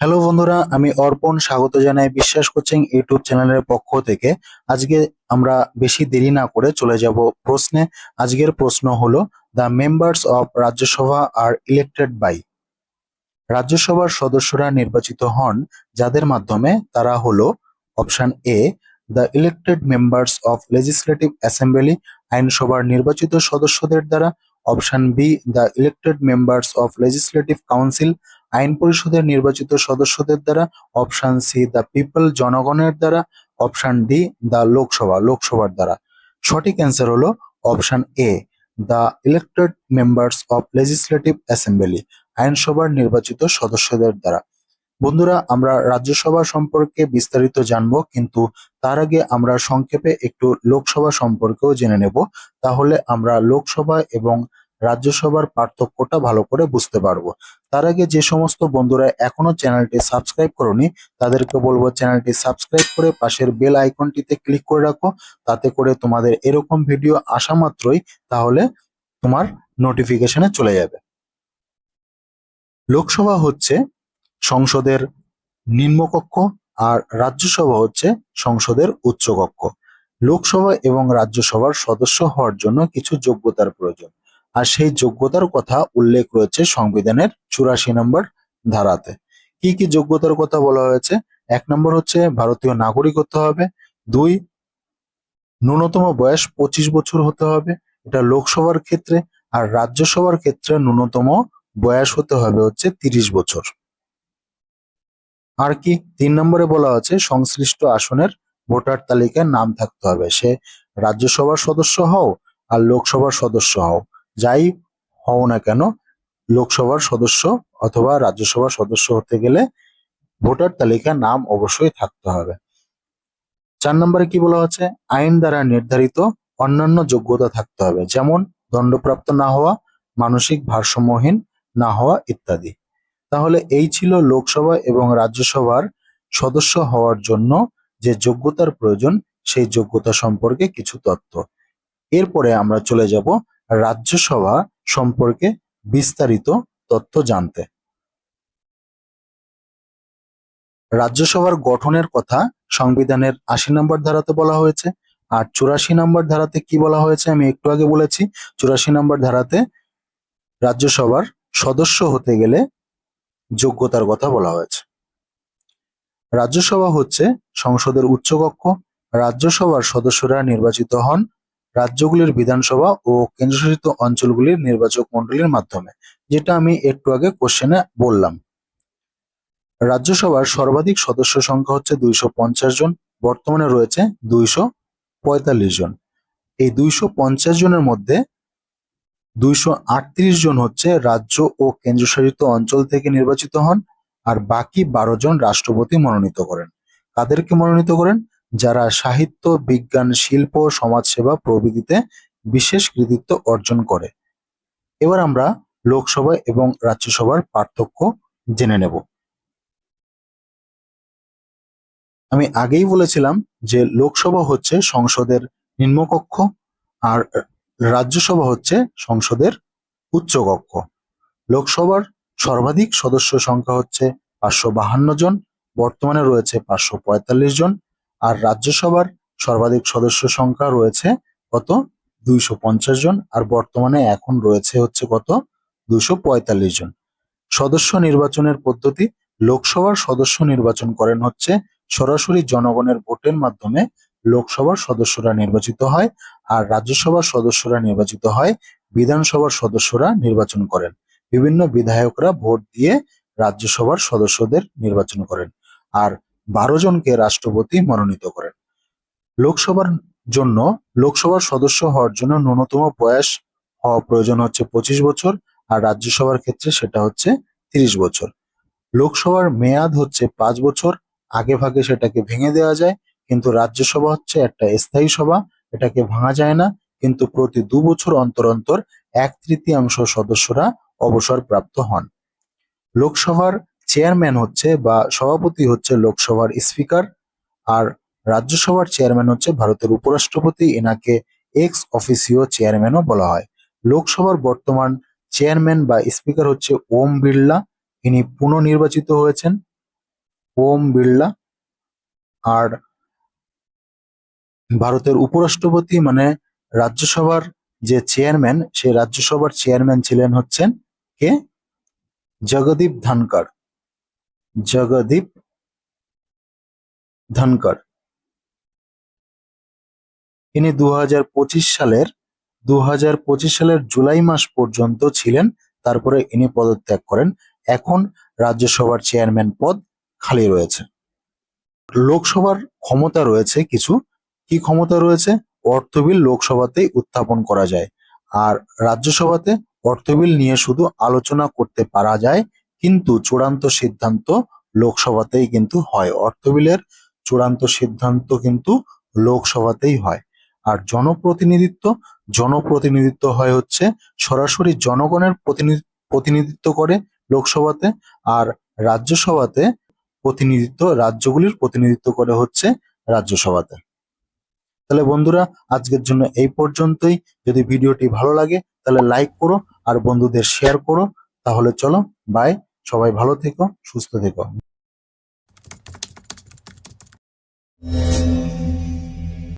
Hello বন্ধুরা, আমি অর্পণ, স্বাগত জানাই। বিশ্বাস কোচিং ইউটিউব চ্যানেলের পক্ষ থেকে। আজকে আমরা বেশি দেরি না করে চলে যাব প্রশ্নে। আজকের প্রশ্ন হলো the members of Rajya Sabha are elected by রাজ্যসভার সদস্যরা নির্বাচিত হন যাদের মাধ্যমে তারা হলো option A the elected members of legislative assembly আইনসভার নির্বাচিত সদস্যদের দ্বারা option B the elected members of legislative council আইন পরিষদের নির্বাচিত সদস্যদের দ্বারা অপশন সি দ্য পিপল জনগণের দ্বারা অপশন ডি দ্য লোকসভা লোকসভার দ্বারা সঠিক অ্যান্সার হলো option A the elected members of legislative assembly আইনসভার নির্বাচিত সদস্যদের দ্বারা বন্ধুরা, আমরা রাজ্যসভা সম্পর্কে বিস্তারিত জানব, কিন্তু তার আগে আমরা সংক্ষেপে একটু লোকসভা সম্পর্কেও জেনে নেব। তাহলে আমরা লোকসভা এবং রাজ্যসভার পার্থক্যটা ভালো করে বুঝতে পারব। তার আগে যে সমস্ত বন্ধুরা এখনও চ্যানেলটি সাবস্ক্রাইব করনি, তাদেরকে বলব চ্যানেলটি সাবস্ক্রাইব করে পাশের বেল আইকনটিতে ক্লিক করে রাখো, তাতে করে তোমাদের এরকম ভিডিও আসা মাত্রই তাহলে তোমার নোটিফিকেশনে চলে যাবে। লোকসভা হচ্ছে সংসদের নিম্নকক্ষ আর রাজ্যসভা হচ্ছে সংসদের উচ্চকক্ষ। লোকসভা এবং রাজ্যসভার সদস্য হওয়ার জন্য কিছু যোগ্যতার প্রয়োজন। আর সেই যোগ্যতার কথা উল্লেখ রয়েছে সংবিধানের চুরাশি নম্বর ধারাতে। কি কি যোগ্যতার কথা বলা হয়েছে? এক নম্বর হচ্ছে ভারতীয় নাগরিক হতে হবে। দুই, ন্যূনতম বয়স পঁচিশ বছর হতে হবে। এটা লোকসভার ক্ষেত্রে। আর রাজ্যসভার ক্ষেত্রে ন্যূনতম বয়স হতে হবে হচ্ছে তিরিশ বছর। আর কি? তিন নম্বরে বলা আছে, সংশ্লিষ্ট আসনের ভোটার তালিকায় নাম থাকতে হবে। সে রাজ্যসভার সদস্য হও আর লোকসভার সদস্য হও। যাই হও না কেন, লোকসভার সদস্য অথবা রাজ্যসভার সদস্য হতে গেলে ভোটার তালিকায় নাম অবশ্যই থাকতে হবে। চার নম্বরে কি বলা হচ্ছে আইন দ্বারা নির্ধারিত অন্যান্য যোগ্যতা থাকতে হবে। যেমন, দণ্ডপ্রাপ্ত না হওয়া, মানসিক ভারসাম্যহীন না হওয়া ইত্যাদি। তাহলে এই ছিল লোকসভা এবং রাজ্যসভার সদস্য হওয়ার জন্য যে যোগ্যতার প্রয়োজন, সেই যোগ্যতা সম্পর্কে কিছু তথ্য। এরপরে আমরা চলে যাব রাজ্যসভা সম্পর্কে বিস্তারিত তথ্য জানতে। রাজ্যসভার গঠনের কথা সংবিধানের আশি নম্বর ধারাতে বলা হয়েছে। আর চুরাশি নম্বর ধারাতে কি বলা হয়েছে আমি একটু আগে বলেছি। চুরাশি নম্বর ধারাতে রাজ্যসভার সদস্য হতে গেলে যোগ্যতার কথা বলা হয়েছে। রাজ্যসভা হচ্ছে সংসদের উচ্চকক্ষ, রাজ্যসভার সদস্যরা নির্বাচিত হন রাজ্যগুলির বিধানসভা ও কেন্দ্রশাসিত অঞ্চলগুলির নির্বাচক মণ্ডলীর মাধ্যমে, যেটা আমি একটু আগে কোশ্চেনে বললাম। রাজ্যসভার সর্বাধিক সদস্য সংখ্যা হচ্ছে দুইশো পঞ্চাশ জন, বর্তমানে রয়েছে দুইশো পঁয়তাল্লিশ জন। এই দুইশো পঞ্চাশ জনের মধ্যে দুইশো আটত্রিশ জন হচ্ছে রাজ্য ও কেন্দ্রশাসিত অঞ্চল থেকে নির্বাচিত হন আর বাকি বারো জন রাষ্ট্রপতি মনোনীত করেন। কাদেরকে মনোনীত করেন? যারা সাহিত্য, বিজ্ঞান, শিল্প, সমাজসেবা প্রভৃতিতে বিশেষ কৃতিত্ব অর্জন করে। এবার আমরা লোকসভা এবং রাজ্যসভার পার্থক্য জেনে নেব। আমি আগেই বলেছিলাম যে লোকসভা হচ্ছে সংসদের নিম্নকক্ষ আর রাজ্যসভা হচ্ছে সংসদের উচ্চকক্ষ। লোকসভার সর্বাধিক সদস্য সংখ্যা হচ্ছে পাঁচশো বাহান্ন জন, বর্তমানে রয়েছে পাঁচশো পঁয়তাল্লিশ জন, আর রাজ্যসভার সর্বাধিক সদস্য সংখ্যা রয়েছে কত? দুইশো পঞ্চাশ জন, আর বর্তমানে এখন রয়েছে হচ্ছে কত? দুইশো পঁয়তাল্লিশ জন। সদস্য নির্বাচনের পদ্ধতি, লোকসভার সদস্য নির্বাচন করেন হচ্ছে সরাসরি জনগণের ভোটের মাধ্যমে লোকসভার সদস্যরা নির্বাচিত হয় আর রাজ্যসভার সদস্যরা নির্বাচিত হয়, বিধানসভার সদস্যরা নির্বাচন করেন। বিভিন্ন বিধায়করা ভোট দিয়ে রাজ্যসভার সদস্যদের নির্বাচন করেন আর বারো জনকে রাষ্ট্রপতি মনোনীত করেন। লোকসভার জন্য, লোকসভার সদস্য হওয়ার জন্য ন্যূনতম বয়স হওয়া প্রয়োজন হচ্ছে পঁচিশ বছর আর রাজ্যসভার ক্ষেত্রে সেটা হচ্ছে তিরিশ বছর। লোকসভার মেয়াদ হচ্ছে পাঁচ বছর, আগে ভাগে সেটাকে ভেঙে দেওয়া যায় কিন্তু রাজ্যসভা হচ্ছে একটা স্থায়ী সভা, এটাকে ভাঙা যায় না। কিন্তু প্রতি দু বছর অন্তর অন্তর এক তৃতীয়াংশ সদস্যরা অবসরপ্রাপ্ত হন। লোকসভার চেয়ারম্যান হচ্ছে বা সভাপতি হচ্ছে লোকসভার স্পিকার আর রাজ্যসভার চেয়ারম্যান হচ্ছে ভারতের উপরাষ্ট্রপতি। এনাকে এক্স অফিসিও চেয়ারম্যানও বলা হয়। লোকসভার বর্তমান চেয়ারম্যান বা স্পিকার হচ্ছে ওম বিড়লা। ইনি পুনর্নির্বাচিত হয়েছেন। ওম বিড়লা। আর ভারতের উপরাষ্ট্রপতি মানে রাজ্যসভার যে চেয়ারম্যান, সেই রাজ্যসভার চেয়ারম্যান ছিলেন হচ্ছেন কে? জগদীপ ধনকর। জগদীপ ধনকর। ইনি দু সালের দু হাজার পঁচিশ সালের জুলাই মাস পর্যন্ত ছিলেন, তারপরে ইনি পদত্যাগ করেন। এখন রাজ্যসভার চেয়ারম্যান পদ খালি রয়েছে। লোকসভার ক্ষমতা রয়েছে কিছু কি ক্ষমতা রয়েছে? অর্থ বিল লোকসভাতেই উত্থাপন করা যায়। আর রাজ্যসভাতে অর্থ বিল নিয়ে শুধু আলোচনা করতে পারা যায়, কিন্তু চূড়ান্ত সিদ্ধান্ত লোকসভাতেই কিন্তু হয়। অর্থ বিলের চূড়ান্ত সিদ্ধান্ত কিন্তু লোকসভাতেই হয়। আর জনপ্রতিনিধিত্ব জনপ্রতিনিধিত্ব হয় হচ্ছে সরাসরি জনগণের প্রতিনিধি, প্রতিনিধিত্ব করে লোকসভাতে, আর রাজ্যসভাতে প্রতিনিধিত্ব, রাজ্যগুলির প্রতিনিধিত্ব করে হচ্ছে রাজ্যসভাতে। তাহলে বন্ধুরা, আজকের জন্য এই পর্যন্তই। যদি ভিডিওটি ভালো লাগে, তাহলে লাইক করো আর বন্ধুদের শেয়ার করো। তাহলে চলো বাই সবাই ভালো থেকো, সুস্থ থেকো।